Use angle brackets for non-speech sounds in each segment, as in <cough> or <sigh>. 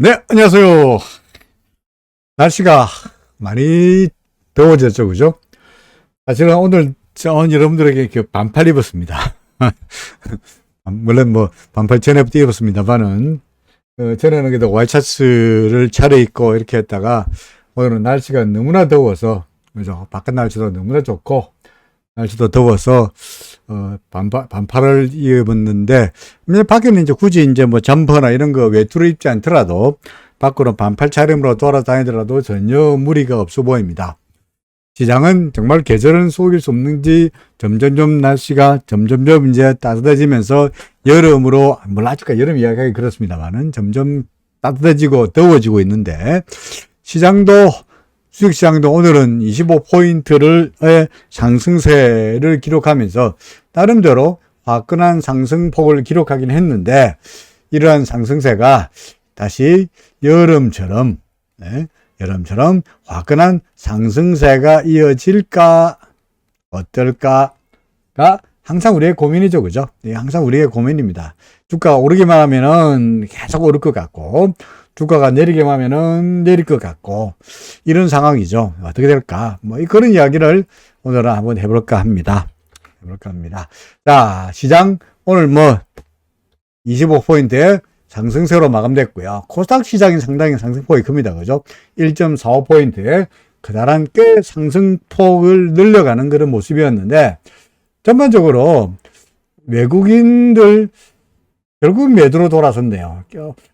네, 안녕하세요. 날씨가 많이 더워졌죠, 그죠? 사실은 오늘 저 여러분들에게 반팔 입었습니다. <laughs> 물론 뭐 반팔 전에부터 입었습니다만은 어, 전에는 그래도 와이셔츠를 차려입고 이렇게 했다가 오늘은 날씨가 너무나 더워서 그죠? 바깥 날씨도 너무나 좋고 날씨도 더워서 어, 반팔, 반팔을 입었는데 근데 밖에는 이제 굳이 이제 뭐 점퍼나 이런 거 외투를 입지 않더라도 밖으로 반팔 차림으로 돌아다니더라도 전혀 무리가 없어 보입니다. 시장은 정말 계절은 속일 수 없는지 점점점 날씨가 점점점 이제 따뜻해지면서 여름으로 물론 아직까지 여름 이야기하기 그렇습니다만은 점점 따뜻해지고 더워지고 있는데 시장도 주식시장도 오늘은 25포인트를 상승세를 기록하면서 나름대로 화끈한 상승폭을 기록하긴 했는데 이러한 상승세가 다시 여름처럼 네, 여름처럼 화끈한 상승세가 이어질까 어떨까가 항상 우리의 고민이죠, 그죠? 네, 항상 우리의 고민입니다. 주가가 오르기만 하면은 계속 오를 것 같고 주가가 내리기만 하면은 내릴 것 같고 이런 상황이죠. 어떻게 될까? 뭐 그런 이야기를 오늘은 한번 해볼까 합니다. 해볼까 합니다. 자, 시장 오늘 뭐 25포인트의 상승세로 마감됐고요. 코스닥 시장이 상당히 상승폭이 큽니다. 그죠? 1.45포인트의 그다란 꽤 상승폭을 늘려가는 그런 모습이었는데 전반적으로 외국인들 결국 매도로 돌아섰네요.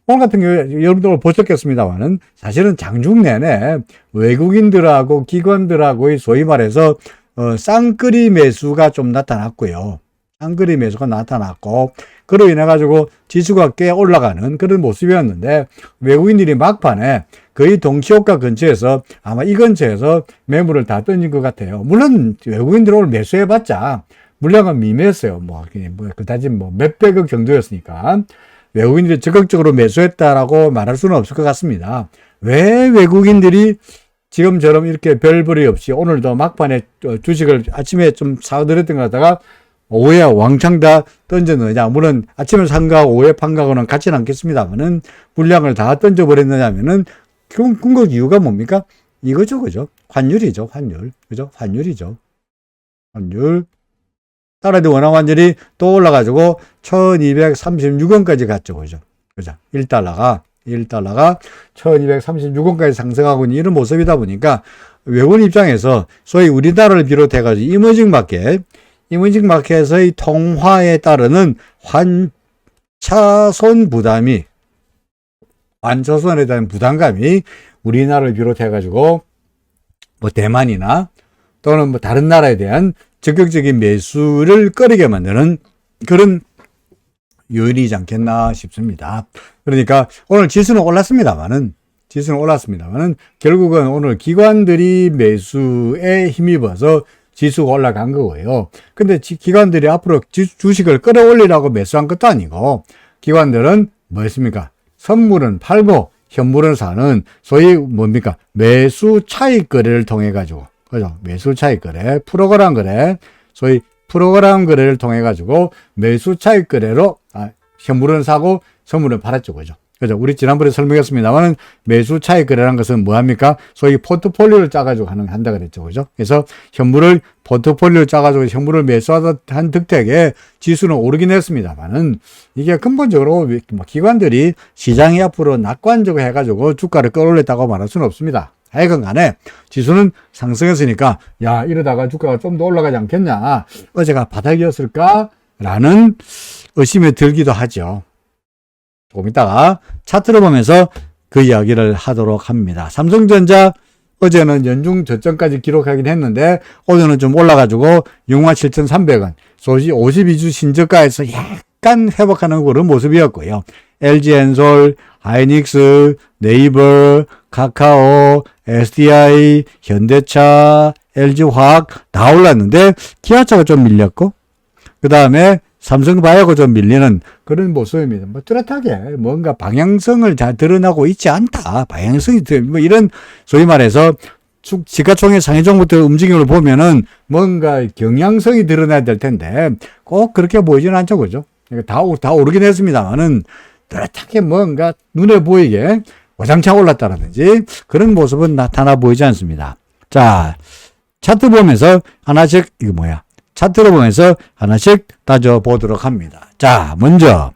오늘 같은 경우에 여러분들 보셨겠습니다만은 사실은 장중 내내 외국인들하고 기관들하고의 소위 말해서 어, 쌍끌이 매수가 좀 나타났고요. 쌍끌이 매수가 나타났고 그로 인해 가지고 지수가 꽤 올라가는 그런 모습이었는데 외국인들이 막판에 거의 동시효과 근처에서 아마 이 근처에서 매물을 다 던진 것 같아요. 물론 외국인들 오늘 매수해봤자 물량은 미미했어요. 뭐, 뭐 그다지 뭐 몇백억 정도였으니까 외국인들이 적극적으로 매수했다라고 말할 수는 없을 것 같습니다. 왜 외국인들이 지금처럼 이렇게 별벌이 없이 오늘도 막판에 주식을 아침에 좀 사들였던 것 같다가 오후에 왕창 다 던졌느냐. 물론 아침에 산가 오후에 판가고는 같지는 않겠습니다만은 물량을 다 던져버렸느냐면은 궁극 이유가 뭡니까? 이거죠, 그죠? 환율이죠, 환율. 그죠? 환율이죠. 환율. 달러도 원화 환율이 또 올라가지고 1236원까지 갔죠. 그죠? 그죠? 1달러가, 1달러가 1236원까지 상승하고 있는 이런 모습이다 보니까 외국인 입장에서 소위 우리나라를 비롯해 가지고 이머징 마켓, 이머징 마켓의 통화에 따르는 환차손 부담이, 환차손에 대한 부담감이 우리나라를 비롯해 가지고 뭐 대만이나 또는 뭐 다른 나라에 대한 적극적인 매수를 꺼리게 만드는 그런 요인이지 않겠나 싶습니다. 그러니까 오늘 지수는 올랐습니다만은 지수는 올랐습니다만은 결국은 오늘 기관들이 매수에 힘입어서 지수가 올라간 거고요. 근데 기관들이 앞으로 주식을 끌어올리라고 매수한 것도 아니고 기관들은 뭐였습니까? 선물은 팔고 현물은 사는 소위 뭡니까? 매수 차익 거래를 통해 가지고 그죠? 매수 차익 거래, 프로그램 거래, 소위 프로그램 거래를 통해 가지고 매수 차익 거래로 아, 현물은 사고 선물은 팔았죠, 그죠? 그죠? 우리 지난번에 설명했습니다만은 매수 차익 거래라는 것은 뭐 합니까? 소위 포트폴리오를 짜가지고 하는 한다 그랬죠, 그죠? 그래서 현물을 포트폴리오를 짜가지고 현물을 매수한 득택에 지수는 오르긴 했습니다만은 이게 근본적으로 뭐 기관들이 시장이 앞으로 낙관적으로 해가지고 주가를 끌어올렸다고 말할 수는 없습니다. 하여간 간에 지수는 상승했으니까 야 이러다가 주가가 좀 더 올라가지 않겠냐? 어제가 바닥이었을까? 라는 의심이 들기도 하죠. 조금 이따가 차트를 보면서 그 이야기를 하도록 합니다. 삼성전자 어제는 연중 저점까지 기록하긴 했는데 오늘은 좀 올라가지고 67,300원 소시 52주 신저가에서 약간 회복하는 그런 모습이었고요. LG엔솔, 하이닉스, 네이버, 카카오, SDI, 현대차, LG화학 다 올랐는데 기아차가 좀 밀렸고 그 다음에 삼성바이오가 좀 밀리는 그런 모습입니다. 뭐 뚜렷하게 뭔가 방향성을 잘 드러나고 있지 않다. 방향성이 뭐 이런 소위 말해서 지가총회 상해종부터 움직임을 보면은 뭔가 경향성이 드러나야 될 텐데 꼭 그렇게 보이지는 않죠, 그죠? 다, 다 오르긴 했습니다만은 뚜렷하게 뭔가 눈에 보이게 와장창 올랐다라든지 그런 모습은 나타나 보이지 않습니다. 자, 차트 보면서 하나씩, 이거 뭐야? 차트를 보면서 하나씩 따져 보도록 합니다. 자, 먼저,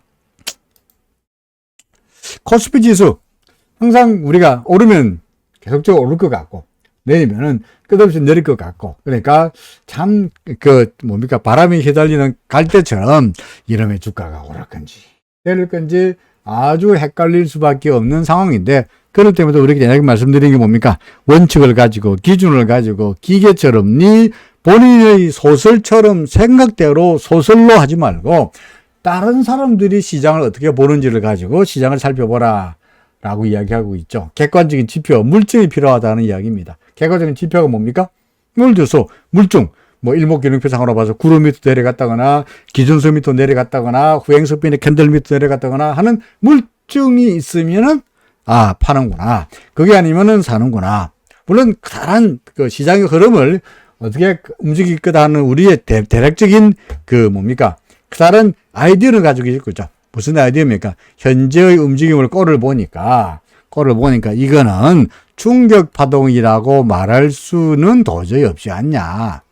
코스피 지수. 항상 우리가 오르면 계속적으로 오를 것 같고, 내리면은 끝없이 내릴 것 같고, 그러니까 참, 그, 뭡니까, 바람이 휘달리는 갈대처럼 이름의 주가가 오를 건지, 내릴 건지 아주 헷갈릴 수밖에 없는 상황인데, 그럴 때마다 우리가 옛날에 말씀드린 게 뭡니까? 원칙을 가지고, 기준을 가지고, 기계처럼, 니 본인의 소설처럼 생각대로 소설로 하지 말고, 다른 사람들이 시장을 어떻게 보는지를 가지고 시장을 살펴보라. 라고 이야기하고 있죠. 객관적인 지표, 물증이 필요하다는 이야기입니다. 객관적인 지표가 뭡니까? 예를 들어서 물증, 뭐 일목균형표상으로 봐서 구름 밑으로 내려갔다거나 기준수 밑으로 내려갔다거나 후행석빈의 캔들 밑으로 내려갔다거나 하는 물증이 있으면은 아 파는구나. 그게 아니면은 사는구나. 물론 다른 그 시장의 흐름을 어떻게 움직일 거다 하는 우리의 대, 대략적인 그 뭡니까? 다른 아이디어를 가지고 있겠죠. 무슨 아이디어입니까? 현재의 움직임을 꼴을 보니까, 꼴을 보니까 이거는 충격 파동이라고 말할 수는 도저히 없지 않냐.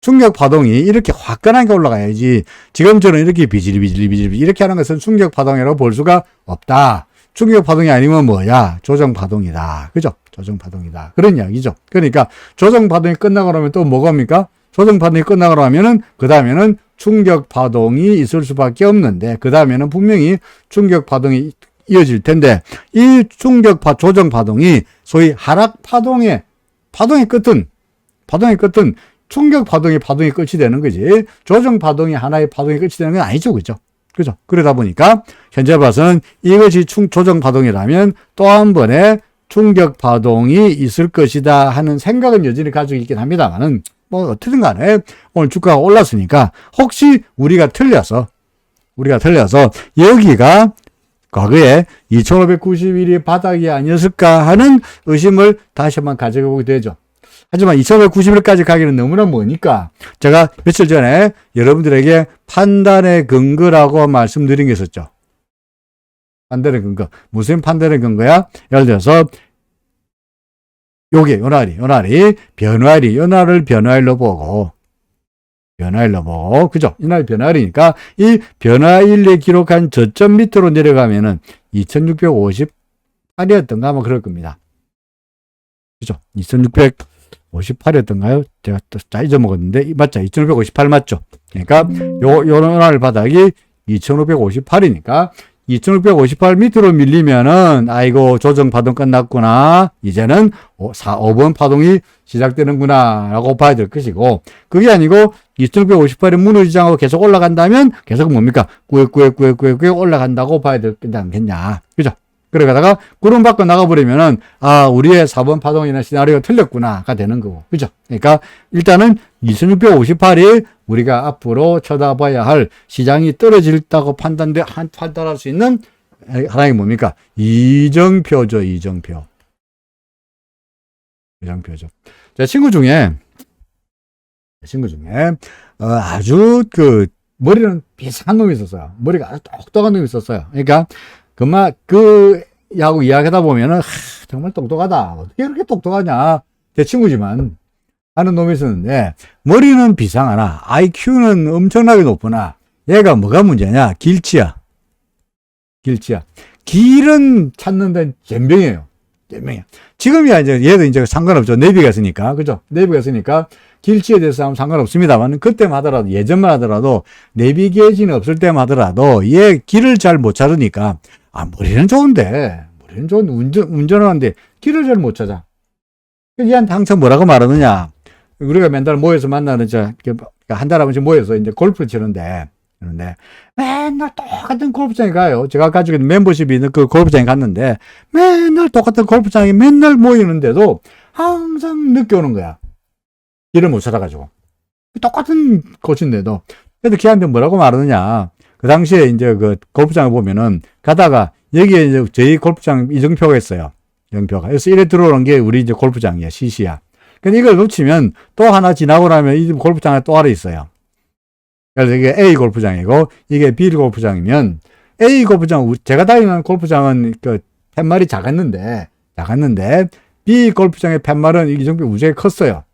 충격 파동이 이렇게 화끈하게 올라가야지 지금처럼 이렇게 비질비질 비질 이렇게 하는 것은 충격 파동이라고 볼 수가 없다. 충격 파동이 아니면 뭐야? 조정 파동이다. 그죠? 조정 파동이다. 그런 이야기죠. 그러니까 조정 파동이 끝나고 나면 또 뭐가 옵니까? 조정 파동이 끝나고 나면은 그 다음에는 충격 파동이 있을 수밖에 없는데 그 다음에는 분명히 충격 파동이 이어질 텐데 이 충격 파 조정 파동이 소위 하락 파동의 파동의 끝은 파동의 끝은 충격 파동이 파동이 끝이 되는 거지. 조정 파동이 하나의 파동이 끝이 되는 건 아니죠. 그죠? 그죠? 그러다 보니까 현재 봐서는 이것이 충 조정 파동이라면 또 한 번의 충격 파동이 있을 것이다 하는 생각은 여전히 가지고 있긴 합니다만은 뭐 어떻든 간에 오늘 주가가 올랐으니까 혹시 우리가 틀려서 우리가 틀려서 여기가 과거에 2591이 바닥이 아니었을까 하는 의심을 다시 한번 가져보게 되죠. 하지만 2591까지 가기는 너무나 머니까 제가 며칠 전에 여러분들에게 판단의 근거라고 말씀드린 게 있었죠. 판단의 근거. 무슨 판단의 근거야? 예를 들어서 요게 요날이 요날이 변화일이 요날을 변화일로 보고 변화일로 보고 그죠? 이날 변화일이니까 이 변화일에 기록한 저점 밑으로 내려가면은 2658이었던가 아마 그럴 겁니다. 그죠? 2658이었던가요? 제가 또 잊어먹었는데 맞죠? 2658 맞죠? 그러니까 요 요날 바닥이 2558이니까 2658 밑으로 밀리면은 아이고 조정 파동 끝났구나 이제는 4, 5번 파동이 시작되는구나 라고 봐야 될 것이고 그게 아니고 2658이 무너지지 않고 계속 올라간다면 계속 뭡니까 꾸역꾸역꾸역꾸역 올라간다고 봐야 되지 않겠냐 그죠 그러다가 구름 밖으로 나가버리면은 아 우리의 4번 파동이나 시나리오가 틀렸구나가 되는 거고. 그죠? 그러니까 일단은 2658이 우리가 앞으로 쳐다봐야 할 시장이 떨어질다고 판단돼 판단할 수 있는 하나의 뭡니까? 이정표죠 이정표. 이정표죠. 제 친구 중에 친구 중에 어, 아주 그 머리는 비슷한 놈이 있었어요. 머리가 아주 똑똑한 놈이 있었어요. 그러니까 그만 그 야구 이야기하다 보면은 하, 정말 똑똑하다. 어떻게 이렇게 똑똑하냐? 제 친구지만 하는 놈이 있었는데 머리는 비상하나 IQ는 엄청나게 높으나 얘가 뭐가 문제냐? 길치야. 길치야. 길은 찾는 데는 잼병이에요. 잼병이야. 지금이야 이제 얘도 이제 상관없죠. 내비가 있으니까. 그죠? 내비가 있으니까 길치에 대해서 하면 상관없습니다만 그때만 하더라도 예전만 하더라도 내비게이션이 없을 때만 하더라도 얘 길을 잘 못 찾으니까 아, 머리는 좋은데, 머리는 좋은데, 운전, 운전하는데 길을 잘 못 찾아. 얘한테 항상 뭐라고 말하느냐. 우리가 맨날 모여서 만나는, 저, 한 달에 한 번씩 모여서 이제 골프를 치는데, 그런데 맨날 똑같은 골프장에 가요. 제가 가지고 있는 멤버십이 있는 그 골프장에 갔는데, 맨날 똑같은 골프장에 맨날 모이는데도 항상 늦게 오는 거야. 길을 못 찾아가지고. 똑같은 곳인데도. 그래도 걔한테 뭐라고 말하느냐. 그 당시에 이제 그 골프장을 보면은 가다가 여기에 이제 저희 골프장 이정표가 있어요. 이정표가. 그래서 이래 들어오는 게 우리 이제 골프장이야. CC야. 근데 이걸 놓치면 또 하나 지나고 나면 이 골프장에 또 하나 있어요. 그래서 이게 A 골프장이고 이게 B 골프장이면 A 골프장, 제가 다니는 골프장은 그 팻말이 작았는데, 작았는데, B 골프장의 팻말은 이정표 우주에 컸어요.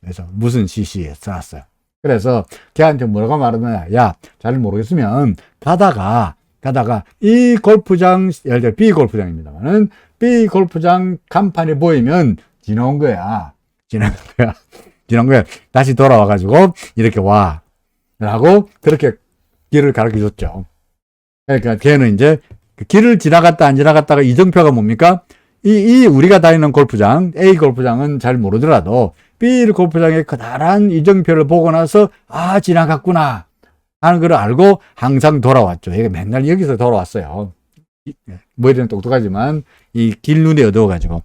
그래서 무슨 CC에 써놨어요. 그래서 걔한테 뭐라고 말하느냐, 야, 잘 모르겠으면 가다가, 가다가 이 골프장, 예를 들어 B 골프장입니다만은 B 골프장 간판이 보이면 지나온 거야. 지나온 거야. <laughs> 지나온 거야. 다시 돌아와가지고 이렇게 와. 라고 그렇게 길을 가르쳐 줬죠. 그러니까 걔는 이제 그 길을 지나갔다 안 지나갔다가 이정표가 뭡니까? 이, 이 우리가 다니는 골프장, A 골프장은 잘 모르더라도 B 골프장의 커다란 이정표를 보고 나서 아, 지나갔구나. 하는 걸 알고 항상 돌아왔죠. 얘가 맨날 여기서 돌아왔어요. 이- 뭐에 대한 똑똑하지만 이 길 눈에 얻어가지고.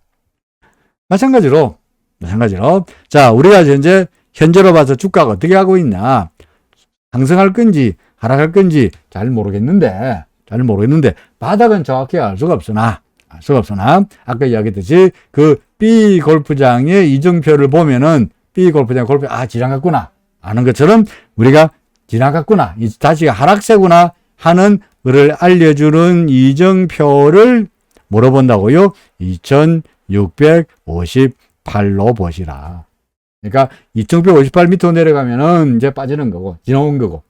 마찬가지로, 마찬가지로. 자, 우리가 이제 현재로 봐서 주가가 어떻게 하고 있나. 상승할 건지 하락할 건지 잘 모르겠는데, 잘 모르겠는데, 바닥은 정확히 알 수가 없으나, 알 수가 없으나, 아까 이야기했듯이 그 B 골프장의 이정표를 보면은 B 골프장 골프, 아, 지나갔구나. 아는 것처럼 우리가 지나갔구나. 이 다시 하락세구나 하는 것을 알려주는 이정표를 물어본다고요? 2658로 보시라. 그러니까 2658m 내려가면은 이제 빠지는 거고, 지나온 거고,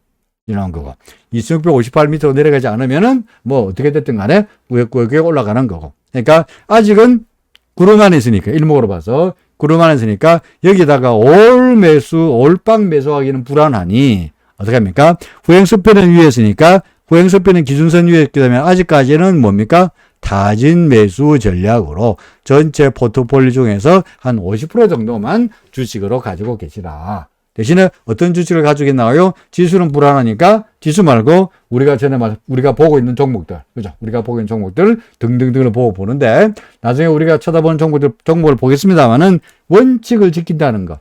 지나온 거고. 2658m 내려가지 않으면은 뭐 어떻게 됐든 간에 꾸역꾸역 올라가는 거고. 그러니까 아직은 구름 안에 있으니까, 일목으로 봐서 구름 안에 있으니까 여기다가 올 매수, 올빵 매수하기는 불안하니 어떻게 합니까? 후행수표는 위에 있으니까 후행수표는 기준선 위에 있기 때문에 아직까지는 뭡니까? 타진 매수 전략으로 전체 포트폴리오 중에서 한 50% 정도만 주식으로 가지고 계시라. 대신에 어떤 주식을 가지고 있나요? 지수는 불안하니까 지수 말고 우리가 전에 말 우리가 보고 있는 종목들, 그죠? 우리가 보고 있는 종목들 등등등을 보고 보는데 나중에 우리가 쳐다보는 종목들 종목을 보겠습니다만은 원칙을 지킨다는 거,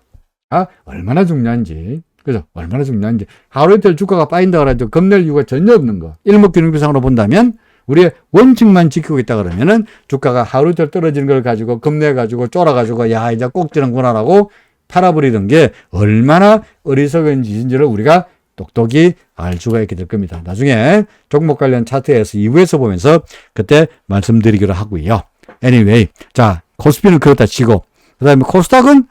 아 얼마나 중요한지, 그죠? 얼마나 중요한지 하루 이틀 주가가 빠진다 그래도 겁낼 이유가 전혀 없는 거. 일목균형비상으로 본다면 우리의 원칙만 지키고 있다 그러면은 주가가 하루 이틀 떨어지는 걸 가지고 겁내 가지고 쫄아 가지고 야 이제 꼭 지는구나라고 팔아버리던 게 얼마나 어리석은 짓인지를 우리가 똑똑히 알 수가 있게 될 겁니다. 나중에 종목 관련 차트에서 2부에서 보면서 그때 말씀드리기로 하고요. Anyway, 자 코스피는 그렇다 치고 그 다음에 코스닥은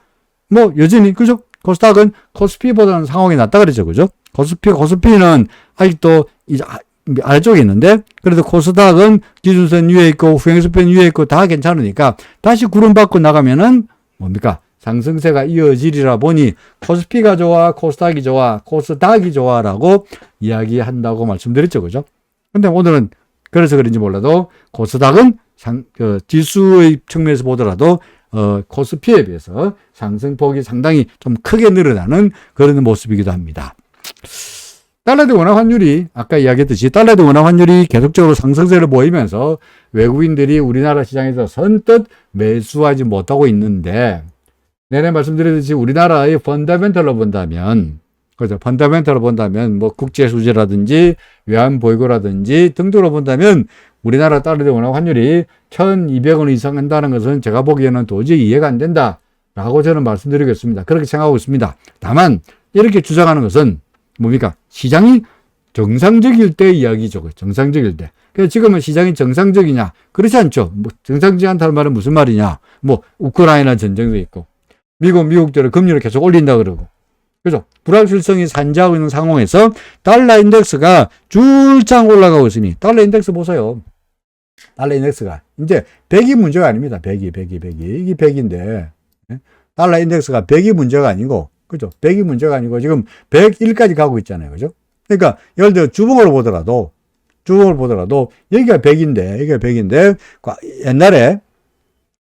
뭐 여전히 그죠? 코스닥은 코스피보다는 상황이 낫다 그러죠, 그죠? 코스피 코스피는 아직도 이제 아- 아래쪽에 있는데 그래도 코스닥은 기준선 위에 있고 후행수편 위에 있고 다 괜찮으니까 다시 구름 받고 나가면은 뭡니까? 상승세가 이어지리라 보니 코스피가 좋아, 코스닥이 좋아, 코스닥이 좋아라고 이야기한다고 말씀드렸죠, 그죠? 근데 오늘은 그래서 그런지 몰라도 코스닥은 상, 그 지수의 측면에서 보더라도 어, 코스피에 비해서 상승폭이 상당히 좀 크게 늘어나는 그런 모습이기도 합니다. 달러 대 원화 환율이 아까 이야기했듯이 달러 대 원화 환율이 계속적으로 상승세를 보이면서 외국인들이 우리나라 시장에서 선뜻 매수하지 못하고 있는데 내내 말씀드렸듯이 우리나라의 펀더멘털로 본다면 그죠 펀더멘털로 본다면 뭐 국제 수지라든지 외환 보이고라든지 등등으로 본다면 우리나라 달러 대 원화 환율이 1,200원 이상 한다는 것은 제가 보기에는 도저히 이해가 안 된다라고 저는 말씀드리겠습니다. 그렇게 생각하고 있습니다. 다만 이렇게 주장하는 것은 뭡니까? 시장이 정상적일 때 이야기죠. 정상적일 때. 지금은 시장이 정상적이냐? 그렇지 않죠. 뭐 정상적이 않다는 말은 무슨 말이냐? 뭐 우크라이나 전쟁도 있고 미국 미국대로 금리를 계속 올린다 그러고 그죠? 불확실성이 산재하고 있는 상황에서 달러 인덱스가 줄창 올라가고 있으니 달러 인덱스 보세요. 달러 인덱스가 이제 100이 문제가 아닙니다. 100이 100이 100이 이게 100인데 달러 인덱스가 100이 문제가 아니고 그죠? 100이 문제가 아니고 지금 101까지 가고 있잖아요. 그죠? 그러니까 예를 들어 주봉으로 보더라도 주봉을 보더라도 여기가 100인데 여기가 100인데 옛날에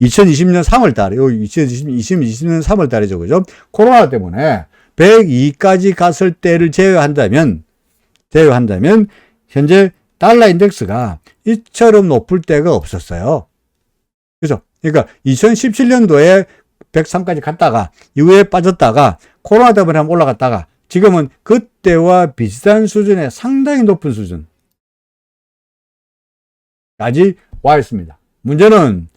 2020년 3월 달에, 2020, 2020년 3월 달이죠. 그죠? 코로나 때문에 102까지 갔을 때를 제외한다면, 제외한다면, 현재 달러 인덱스가 이처럼 높을 때가 없었어요. 그죠? 그러니까 2017년도에 103까지 갔다가, 이후에 빠졌다가, 코로나 때문에 한번 올라갔다가, 지금은 그때와 비슷한 수준의 상당히 높은 수준. 까지 와 있습니다. 문제는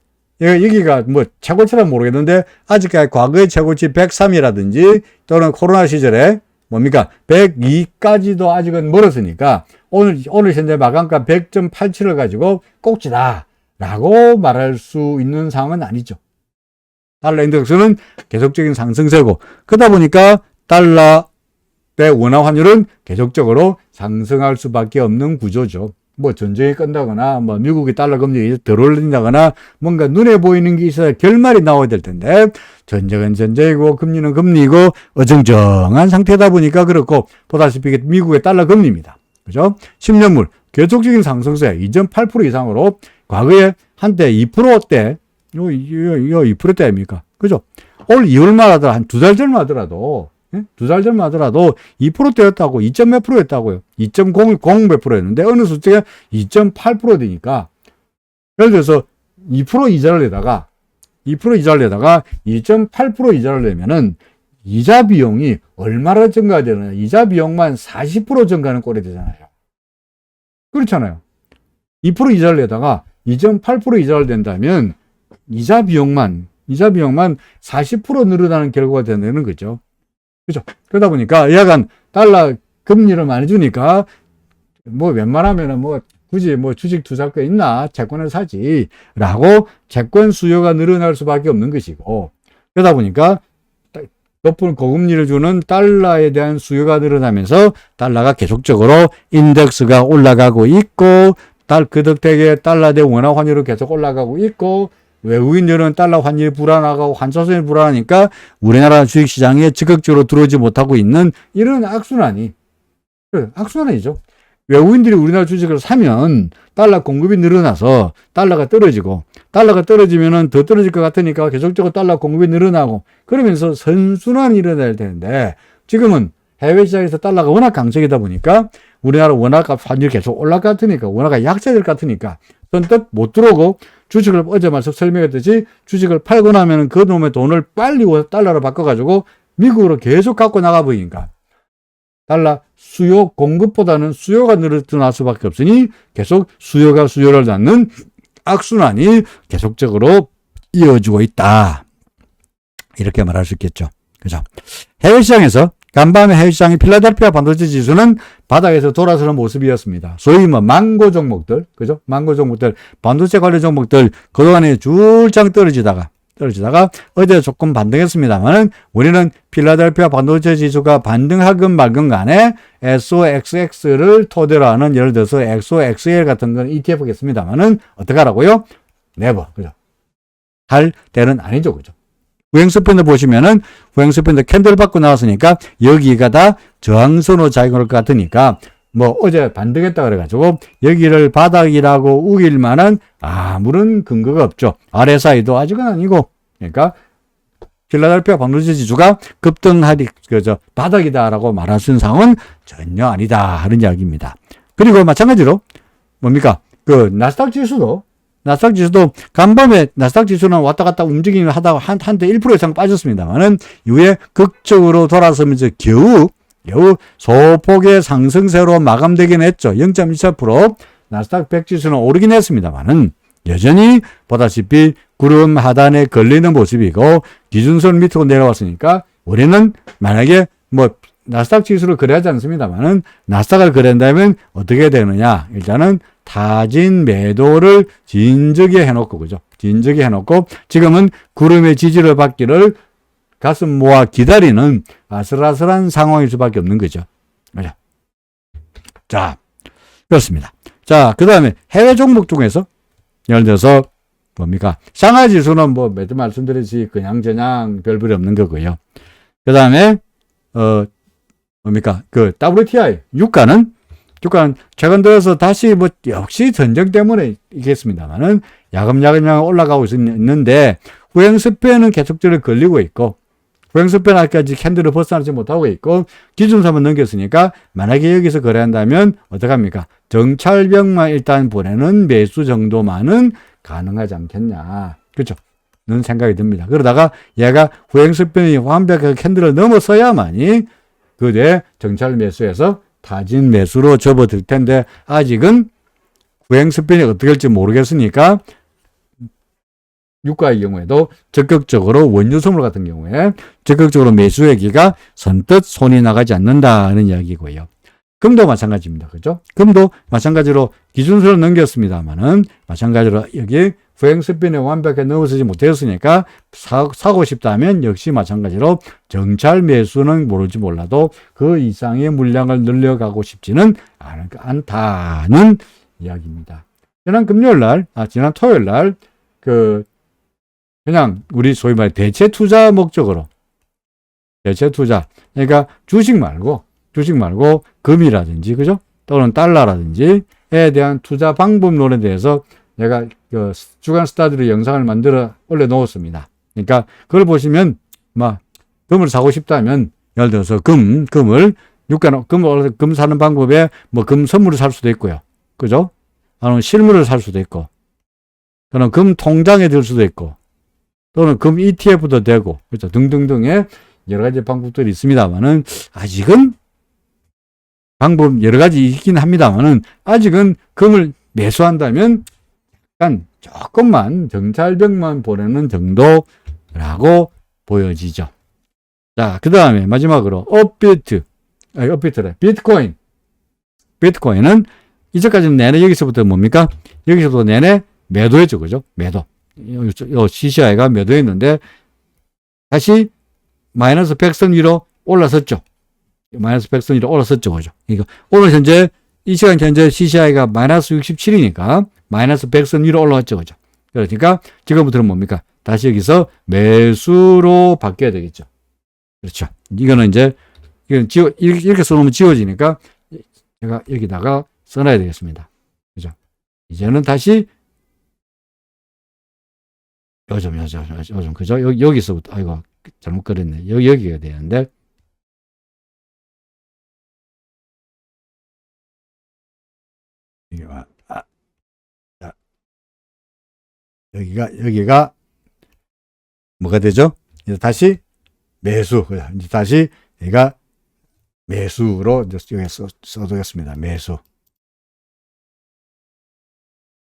여기가 뭐 최고치란 모르겠는데 아직까지 과거의 최고치 103이라든지 또는 코로나 시절에 뭡니까 102까지도 아직은 멀었으니까 오늘, 오늘 현재 마감가 100.87을 가지고 꼭지다. 라고 말할 수 있는 상황은 아니죠. 달러 인덱스는 계속적인 상승세고, 그러다 보니까 달러 대 원화 환율은 계속적으로 상승할 수밖에 없는 구조죠. 뭐 전쟁이 끝나거나 뭐 미국이 달러 금리가 덜 올린다거나 뭔가 눈에 보이는 게 있어야 결말이 나와야 될 텐데 전쟁은 전쟁이고 금리는 금리고 어정쩡한 상태다 보니까 그렇고 보다시피 미국의 달러 금리입니다. 그죠? 10년물 계속적인 상승세 2.8% 이상으로 과거에 한때 2%대 이거, 이거, 이거 2%대 아닙니까? 그죠? 올 2월만 하더라도 한 두 달 전만 하더라도 예? 두달 전만 하더라도 2%대였다고 2. 몇 프로였다고요. 2.0몇 프로였는데 어느 숫자가 2.8% 되니까 예를 들어서 2% 이자를 내다가 2% 이자를 내다가 2.8% 이자를 내면은 이자 비용이 얼마나 증가가 되느냐. 이자 비용만 40% 증가하는 꼴이 되잖아요. 그렇잖아요. 2% 이자를 내다가 2.8% 이자를 낸다면 이자 비용만 이자 비용만 40% 늘어나는 결과가 되는 거죠. 그죠? 그러다 보니까 약간 달러 금리를 많이 주니까 뭐 웬만하면은 뭐 굳이 뭐 주식 투자할 거 있나? 채권을 사지. 라고 채권 수요가 늘어날 수밖에 없는 것이고. 그러다 보니까 높은 고금리를 주는 달러에 대한 수요가 늘어나면서 달러가 계속적으로 인덱스가 올라가고 있고 달 그덕되게 달러 대 원화 환율이 계속 올라가고 있고 외국인들은 달러 환율이 불안하고 환차선이 불안하니까 우리나라 주식시장에 적극적으로 들어오지 못하고 있는 이런 악순환이 악순환이죠. 외국인들이 우리나라 주식을 사면 달러 공급이 늘어나서 달러가 떨어지고 달러가 떨어지면은 더 떨어질 것 같으니까 계속적으로 달러 공급이 늘어나고 그러면서 선순환이 일어나야 되는데 지금은 해외 시장에서 달러가 워낙 강세이다 보니까 우리나라 원화값 환율이 계속 올라갈 것 같으니까 원화가 약세될 것 같으니까 선뜻 못 들어오고 주식을 어제 말씀 설명했듯이 주식을 팔고 나면은 그 놈의 돈을 빨리 달러로 바꿔가지고 미국으로 계속 갖고 나가 보이니까 달러 수요 공급보다는 수요가 늘어날 수밖에 없으니 계속 수요가 수요를 낳는 악순환이 계속적으로 이어지고 있다. 이렇게 말할 수 있겠죠. 그죠? 해외 시장에서 간밤에 해외 시장의 필라델피아 반도체 지수는 바닥에서 돌아서는 모습이었습니다. 소위 뭐 망고 종목들, 그죠? 망고 종목들, 반도체 관련 종목들 그동안에 줄창 떨어지다가 떨어지다가 어제 조금 반등했습니다만은 우리는 필라델피아 반도체 지수가 반등하건 말건 간에 SOXX를 토대로 하는 예를 들어서 XOXL 같은 건 ETF겠습니다만은 어떻게 하라고요? 네버 그죠? 할 때는 아니죠, 그죠? 후행스팬을 보시면은 후행스팬도 캔들 받고 나왔으니까 여기가 다 저항선으로 작용할 것 같으니까 뭐 어제 반등했다 그래가지고 여기를 바닥이라고 우길 만한 아무런 근거가 없죠. RSI도 아직은 아니고 그러니까 필라델피아 반도체 지수가 급등하리 그저 바닥이다라고 말할 수 있는 상황은 전혀 아니다 하는 이야기입니다. 그리고 마찬가지로 뭡니까 그 나스닥 지수도 나스닥 지수도 간밤에 나스닥 지수는 왔다 갔다 움직임을 하다가 한, 한때 1% 이상 빠졌습니다만은 이후에 극적으로 돌아서면서 겨우 겨우 소폭의 상승세로 마감되긴 했죠. 0.24% 나스닥 100 지수는 오르긴 했습니다만은 여전히 보다시피 구름 하단에 걸리는 모습이고 기준선 밑으로 내려왔으니까 우리는 만약에 뭐 나스닥 지수를 거래하지 않습니다만은 나스닥을 거래한다면 어떻게 되느냐 일단은 타진 매도를 진적에 해놓고 그죠 진적에 해놓고 지금은 구름의 지지를 받기를 가슴 모아 기다리는 아슬아슬한 상황일 수밖에 없는 거죠. 그죠? 자, 그렇습니다. 자, 그 다음에 해외 종목 중에서 예를 들어서 뭡니까? 상하 지수는 뭐 매주 말씀드렸지 그냥 저냥 별볼이 없는 거고요. 그 다음에 어 뭡니까? 그 WTI 유가는 유가는 최근 들어서 다시 뭐 역시 전쟁 때문에 이겠습니다만은 야금야금 올라가고 있는데 후행 스페는 계속적으로 걸리고 있고 후행스펜 아까지 캔들을 벗어나지 못하고 있고 기준선만 넘겼으니까 만약에 여기서 거래한다면 어떡합니까? 정찰병만 일단 보내는 매수 정도만은 가능하지 않겠냐. 그렇죠? 는 생각이 듭니다. 그러다가 얘가 후행스펜이 완벽하게 캔들을 넘어서야만이 그대 정찰 매수에서 타진 매수로 접어들 텐데 아직은 후행스펜이 어떻게 할지 모르겠으니까 유가의 경우에도 적극적으로 원유 선물 같은 경우에 적극적으로 매수하기가 선뜻 손이 나가지 않는다는 이야기고요. 금도 마찬가지입니다. 그죠? 금도 마찬가지로 기준수를 넘겼습니다만은 마찬가지로 여기 부행스핀에 완벽하게 넘어서지 못했으니까 사, 사고 싶다면 역시 마찬가지로 정찰 매수는 모를지 몰라도 그 이상의 물량을 늘려가고 싶지는 않- 않다는 이야기입니다. 지난 금요일 날, 아, 지난 토요일 날, 그, 그냥 우리 소위 말해 대체 투자 목적으로 대체 투자. 그러니까 주식 말고, 주식 말고 금이라든지, 그죠? 또는 달러라든지에 대한 투자 방법론에 대해서 내가 그 주간 스타디로 영상을 만들어 올려 놓았습니다. 그러니까 그걸 보시면, 막, 금을 사고 싶다면, 예를 들어서 금, 금을, 유가, 금을, 금 사는 방법에 뭐 금 선물을 살 수도 있고요. 그죠? 아니면 실물을 살 수도 있고, 또는 금 통장에 들 수도 있고, 또는 금 ETF도 되고, 그렇죠. 등등등의 여러 가지 방법들이 있습니다만은, 아직은 방법 여러 가지 있긴 합니다만은, 아직은 금을 매수한다면, 약간 조금만 정찰병만 보내는 정도라고 보여지죠. 자, 그 다음에 마지막으로, 업비트, 아니, 업비트래. 비트코인. 비트코인은 이제까지는 내내 여기서부터 뭡니까? 여기서부터 내내 매도했죠. 그죠? 매도. 요, 요 CCI가 매도했는데 다시 마이너스 100선 위로 올라섰죠. 마이너스 100선 위로 올라섰죠. 그죠? 그러니까 오늘 현재 이 시간 현재 CCI가 마이너스 67이니까 마이너스 100선 위로 올라왔죠. 그죠? 그러니까 지금부터는 뭡니까? 다시 여기서 매수로 바뀌어야 되겠죠. 그렇죠. 이거는 이제 이건 지워 이렇게, 써놓으면 지워지니까 제가 여기다가 써놔야 되겠습니다. 그죠? 이제는 다시 요즘, 요즘, 요즘, 그죠? 여기, 여기서부터, 아이고, 잘못 그렸네. 여기, 여기가 되는데. 이게, 와, 여기가, 여기가, 뭐가 되죠? 이제 다시 매수. 이제 다시, 얘가 매수로 이제 여기 써, 써두겠습니다. 매수.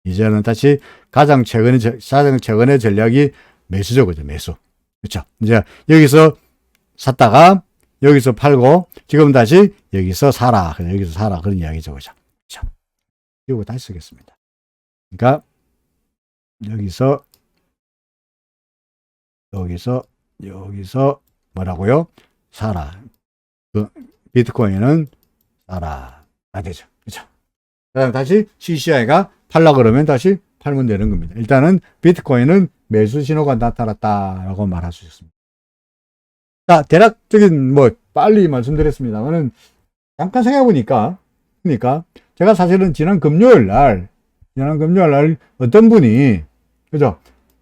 이제는 다시 가장 최근의, 저- 가장 최근의 전략이 매수죠. 그죠? 매수. 그렇죠. 이제 여기서 샀다가 여기서 팔고 지금 다시 여기서 사라. 여기서 사라. 그런 이야기죠. 그죠? 그렇죠. 이거 다시 쓰겠습니다. 그러니까 여기서 여기서 여기서 뭐라고요? 사라. 그 비트코인은 사라. 안 되죠. 그렇죠. 그다음 다시 CCI가 팔라 그러면 다시 팔면 되는 겁니다. 일단은 비트코인은 매수 신호가 나타났다라고 말할 수 있습니다. 자, 대략적인 뭐 빨리 말씀드렸습니다만은 잠깐 생각해 보니까 그러니까 제가 사실은 지난 금요일 날 지난 금요일 날 어떤 분이 그죠?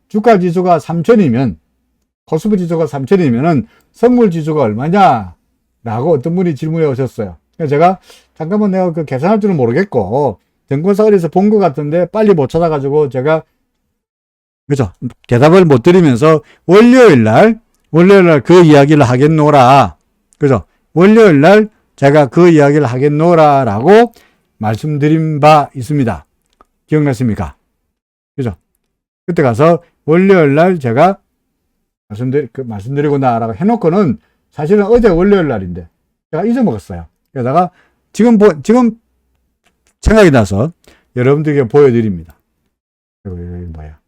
주가 지수가 3천이면 코스피 지수가 3천이면은 선물 지수가 얼마냐? 라고 어떤 분이 질문해 오셨어요. 제가 잠깐만 내가 그 계산할 줄은 모르겠고 정권사 어디서 본 것 같은데 빨리 못 찾아가지고 제가 그죠 대답을 못 드리면서 월요일 날 월요일 날 그 이야기를 하겠노라 그죠 월요일 날 제가 그 이야기를 하겠노라라고 말씀드린 바 있습니다 기억나십니까 그죠 그때 가서 월요일 날 제가 말씀드리, 그 말씀드리고 나라고 해놓고는 사실은 어제 월요일 날인데 제가 잊어먹었어요 그러다가 지금 보, 지금 생각이 나서 여러분들에게 보여드립니다. 이거, 이거 뭐야?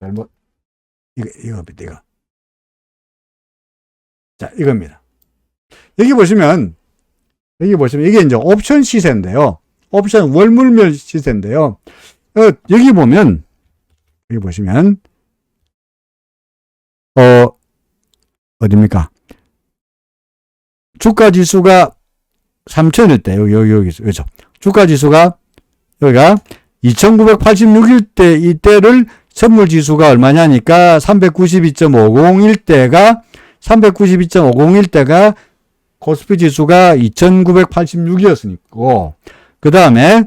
잘못, 이거, 이거, 이거. 자, 이겁니다. 여기 보시면, 여기 보시면, 이게 이제 옵션 시세인데요. 옵션 월물별 시세인데요. 어, 여기 보면, 여기 보시면, 어, 어딥니까? 주가 지수가 3천일 때, 여기, 여기, 여기, 그죠? 주가 지수가, 여기가 2986일 때, 이때를 선물 지수가 얼마냐니까 392.501 때가, 392.501 때가 코스피 지수가 2986이었으니까, 그 다음에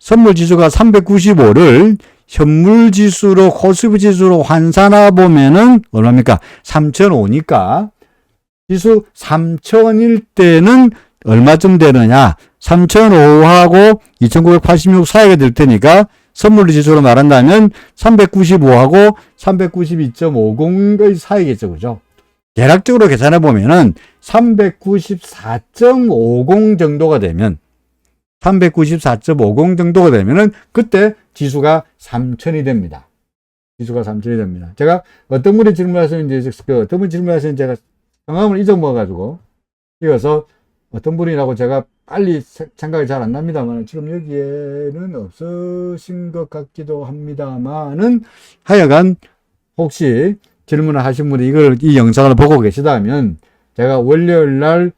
선물 지수가 395를 현물 지수로, 코스피 지수로 환산하 보면은 얼마입니까? 3005니까, 지수 3000일 때는 얼마쯤 되느냐? 3005하고 2986 사이가 될 테니까 선물 지수로 말한다면 395하고 392.50의 사이겠죠. 그죠? 대략적으로 계산해 보면은 394.50 정도가 되면 394.50 정도가 되면은 그때 지수가 3000이 됩니다. 지수가 3000이 됩니다. 제가 어떤 분이 질문하시는지 그 어떤 분이 질문하시는지 제가 성함을 잊어먹어 가지고 이어서 어떤 분이라고 제가 빨리 세- 생각이 잘 안 납니다만 지금 여기에는 없으신 것 같기도 합니다만은 하여간 혹시 질문을 하신 분이 이걸 이 영상을 보고 계시다면 제가 월요일 날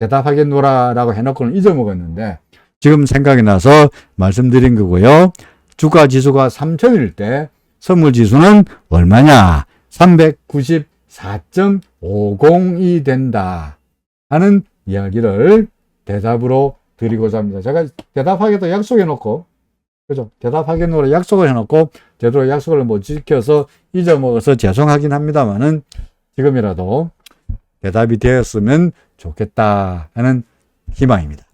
대답하겠노라 라고 해놓고는 잊어먹었는데 지금 생각이 나서 말씀드린 거고요. 주가 지수가 3천일 때 선물 지수는 얼마냐? 394.50이 된다 하는 이야기를 대답으로 드리고자 합니다. 제가 대답하겠다 약속해 놓고 그죠? 대답하겠노라 약속을 해놓고 제대로 약속을 못 지켜서 잊어먹어서 죄송하긴 합니다만은 지금이라도 대답이 되었으면 좋겠다 하는 희망입니다.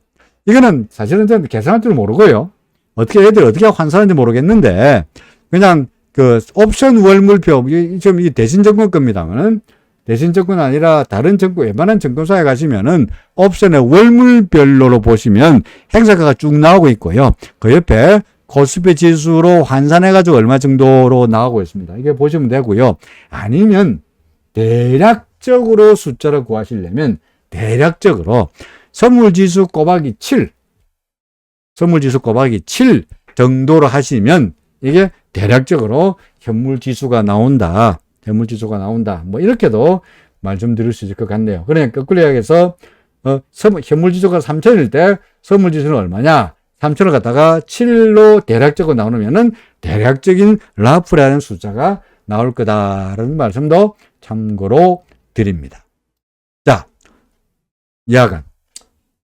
이거는 사실은 저는 계산할 줄 모르고요. 어떻게 애들 어떻게 환산하는지 모르겠는데 그냥 그 옵션 월물표 이- 지금 이 대신 정권 겁니다만은 대신 정권 아니라 다른 정권 웬만한 정권사에 가시면은 옵션의 월물별로로 보시면 행사가가 쭉 나오고 있고요. 그 옆에 코스피 지수로 환산해가지고 얼마 정도로 나오고 있습니다. 이게 보시면 되고요. 아니면 대략적으로 숫자를 구하시려면 대략적으로 선물지수 곱하기 7, 선물지수 곱하기 7 정도로 하시면 이게 대략적으로 현물지수가 나온다. 현물지수가 나온다. 뭐 이렇게도 말씀드릴 수 있을 것 같네요. 그러니까 거꾸로 이야기해서 어, 현물지수가 3천일 때 선물지수는 얼마냐? 3천을 갖다가 7로 대략적으로 나누면은 대략적인 라프라는 숫자가 나올 거다라는 말씀도 참고로 드립니다. 자, 야간.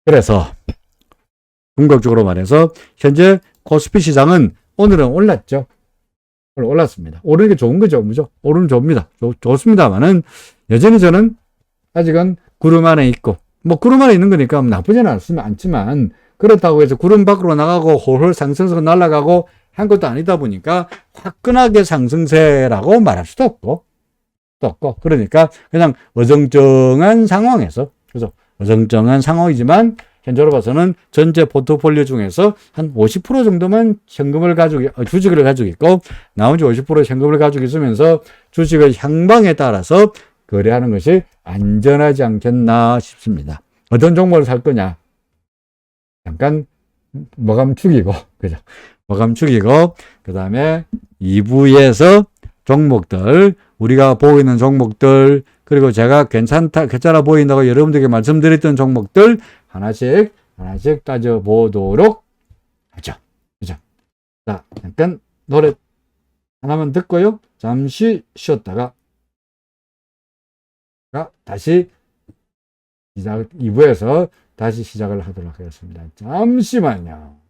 그래서 궁극적으로 말해서 현재 코스피 시장은 오늘은 올랐죠. 오늘 올랐습니다. 오르는 게 좋은 거죠. 그죠? 오르면 좋습니다. 좋, 좋습니다만은 여전히 저는 아직은 구름 안에 있고 뭐 구름 안에 있는 거니까 나쁘지는 않습니다. 않지만 그렇다고 해서 구름 밖으로 나가고 홀홀 상승해서 날아가고 한 것도 아니다 보니까 화끈하게 상승세라고 말할 수도 없고 또 없고 그러니까 그냥 어정쩡한 상황에서 그죠 어정쩡한 상황이지만 현재로 봐서는 전체 포트폴리오 중에서 한 50% 정도만 현금을 가지고 어, 주식을 가지고 있고 나머지 50% 현금을 가지고 있으면서 주식의 향방에 따라서 거래하는 것이 안전하지 않겠나 싶습니다. 어떤 종목을 살 거냐? 잠깐 뭐감 축이고 그죠? 뭐감 축이고 그 다음에 2부에서 종목들 우리가 보고 있는 종목들 그리고 제가 괜찮다 괜찮아 보인다고 여러분들에게 말씀드렸던 종목들 하나씩 하나씩 따져 보도록 하죠. 그죠? 자 잠깐 노래 하나만 듣고요. 잠시 쉬었다가 자, 다시 시작 2부에서 다시 시작을 하도록 하겠습니다. 잠시만요.